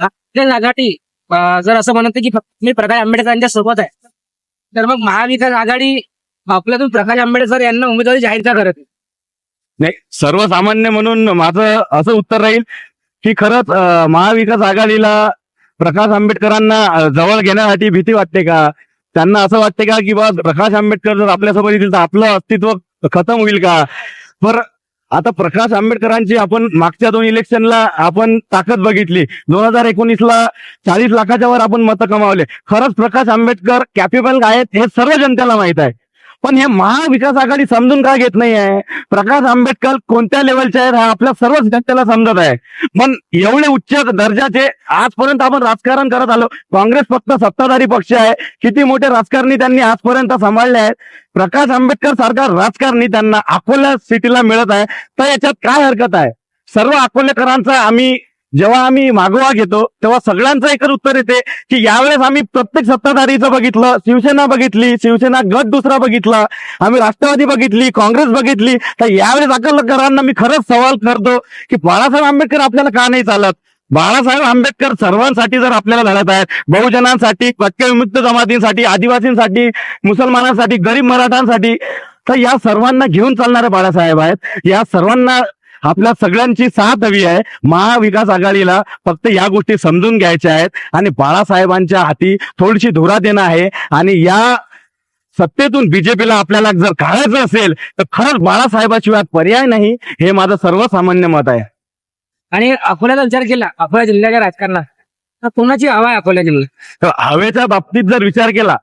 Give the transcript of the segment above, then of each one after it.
आपल्या आघाडी जर असं म्हणत की फक्त मी प्रकाश आंबेडकरांच्या सोबत आहे तर मग महाविकास आघाडी आपल्यातून प्रकाश आंबेडकर यांना उमेदवारी जाहीर का करत आहे? नाही सर्वसामान्य म्हणून माझं असं उत्तर राहील की खरंच महाविकास आघाडीला प्रकाश आंबेडकरांना जवळ घेण्यासाठी भीती वाटते का त्यांना असं वाटते का की बा प्रकाश आंबेडकर जर आपल्यासोबत येतील तर आपलं अस्तित्व खतम होईल का पर आता प्रकाश आंबेडकरांची आपण मागच्या दोन इलेक्शनला आपण ताकद बघितली. दोन हजार एकोणीसला चाळीस लाखाच्या वर आपण मतं कमावले. खरंच प्रकाश आंबेडकर कॅपेबल आहेत हे सर्व जनतेला माहीत आहे. पण हे महाविकास आघाडी समजून का घेत नाही आहे प्रकाश आंबेडकर कोणत्या लेवलचे आहेत? हा आपल्या सर्वच जनतेला समजत आहे. पण एवढे उच्च दर्जाचे आजपर्यंत आपण राजकारण करत आलो. काँग्रेस फक्त सत्ताधारी पक्ष आहे. किती मोठे राजकारणी त्यांनी आजपर्यंत सांभाळले आहेत. प्रकाश आंबेडकर सारखा राजकारणी त्यांना अकोला सिटीला मिळत आहे. तर याच्यात काय हरकत आहे? सर्व अकोलेकरांचा आम्ही जेव्हा आम्ही मागोवा घेतो तेव्हा सगळ्यांचं एकच उत्तर येते की यावेळेस आम्ही प्रत्येक सत्ताधारीचं बघितलं शिवसेना बघितली शिवसेना गट दुसरा बघितला आम्ही राष्ट्रवादी बघितली काँग्रेस बघितली. तर यावेळेस अकलकरांना मी खरंच सवाल करतो की बाळासाहेब आंबेडकर आपल्याला का नाही चालत? बाळासाहेब आंबेडकर सर्वांसाठी जर आपल्याला लढत आहेत बहुजनांसाठी विमुक्त जमातींसाठी आदिवासींसाठी मुसलमानांसाठी गरीब मराठांसाठी तर या सर्वांना घेऊन चालणारे बाळासाहेब आहेत. या सर्वांना आपल्या सगळ्यांची साथ हवी आहे. महाविकास आघाडीला फक्त या गोष्टी समजून घ्यायच्या आहेत. आणि बाळासाहेबांच्या हाती थोडीशी धुरा देणं आहे. आणि या सत्तेतून बीजेपीला आपल्याला जर काढायचं असेल तर खरंच बाळासाहेबाशिवाय पर्याय नाही. हे माझं सर्वसामान्य मत आहे. आणि अकोल्याचा विचार केला. अकोला जिल्ह्याच्या राजकारणात. कोणाची हवा आहे अकोला जिल्ह्यात तर हवेच्या बाबतीत जर विचार केला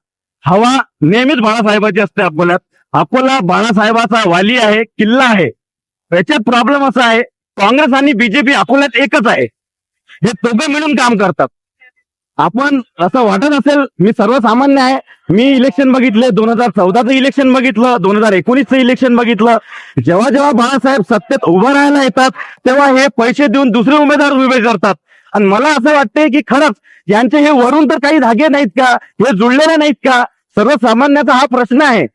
हवा नेहमीच बाळासाहेबाची असते अकोल्यात. अकोला बाळासाहेबाचा वाली आहे किल्ला आहे. याच्यात प्रॉब्लेम असा आहे काँग्रेस आणि बीजेपी अकोल्यात एकच आहे. हे दोघे मिळून काम करतात. आपण असं वाटत असेल मी सर्वसामान्य आहे. मी इलेक्शन बघितले दोन हजार चौदाचं इलेक्शन बघितलं दोन हजार एकोणीसचं इलेक्शन बघितलं. जेव्हा जेव्हा बाळासाहेब सत्तेत उभं राहायला येतात तेव्हा हे पैसे देऊन दुसरे उमेदवार उभे करतात. आणि मला असं वाटतंय की खरंच यांचे हे वरून तर काही धागे नाहीत का? हे जुळलेले नाहीत का? सर्वसामान्याचा हा प्रश्न आहे.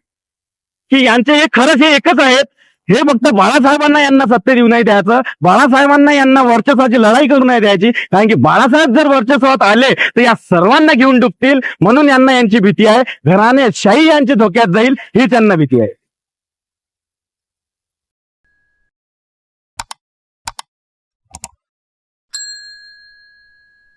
की यांचे हे खरंच हे एकच आहेत हे फक्त बाळासाहेबांना यांना सत्य देऊ नाही द्यायचं. बाळासाहेबांना यांना वर्चस्वाची लढाई करू नाही द्यायची. कारण की बाळासाहेब जर वर्चस्वात आले तर या सर्वांना घेऊन डुबतील. म्हणून यांना यांची भीती आहे. घराने शाही यांच्या धोक्यात जाईल ही त्यांना भीती आहे.